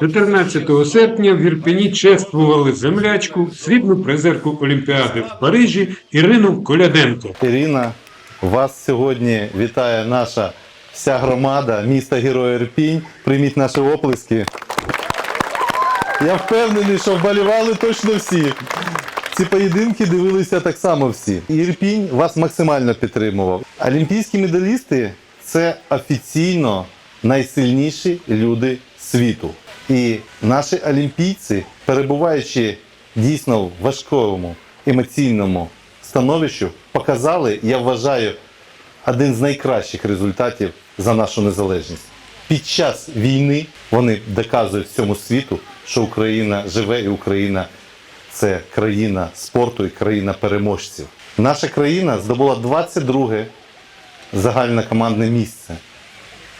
14 серпня в Ірпені чествували землячку, срібну призерку Олімпіади в Парижі Ірину Коляденко. Ірина, вас сьогодні вітає наша вся громада міста Героя Ірпінь. Прийміть наші оплески. Я впевнений, що вболівали точно всі. Ці поєдинки дивилися так само всі. Ірпінь вас максимально підтримував. Олімпійські медалісти це офіційно найсильніші люди світу. І наші олімпійці, перебуваючи дійсно в важкому емоційному становищу, показали, я вважаю, один з найкращих результатів за нашу незалежність. Під час війни вони доказують всьому світу, що Україна живе і Україна це країна спорту і країна переможців. Наша країна здобула 22 загальнокомандне місце.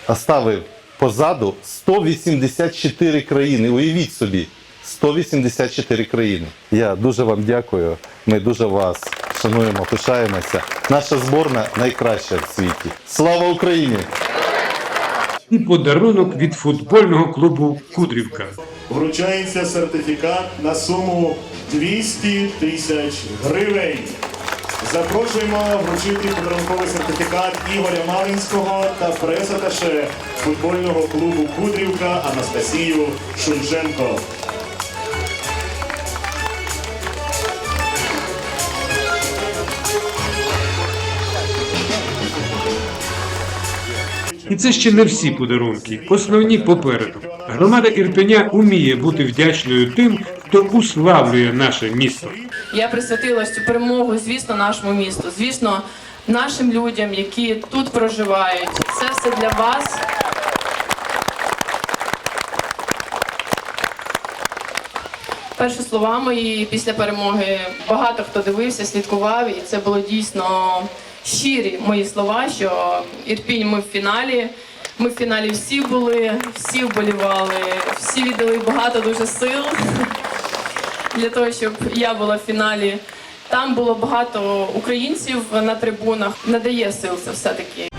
Оставив позаду 184 країни. Уявіть собі, 184 країни. Я дуже вам дякую. Ми дуже вас шануємо, пишаємося. Наша зборна найкраща в світі. Слава Україні! І подарунок від футбольного клубу Кудрівка. вручається сертифікат на суму 200 тисяч гривень. Запрошуємо вручити подарунковий сертифікат Ігоря Малинського та пресаташе футбольного клубу Кудрівка Анастасію Шульженко. І це ще не всі подарунки. Основні попереду. Громада Ірпеня уміє бути вдячною тим, хто уславлює наше місто. Я присвятила цю перемогу, звісно, нашому місту, звісно, нашим людям, які тут проживають. Це все для вас. Перші слова мої після перемоги багато хто дивився, слідкував, і це було дійсно щирі мої слова, що Ірпінь ми в фіналі. Ми в фіналі всі були, всі вболівали, всі віддали багато дуже сил для того, щоб я була в фіналі. Там було багато українців на трибунах. Надає сил це все-таки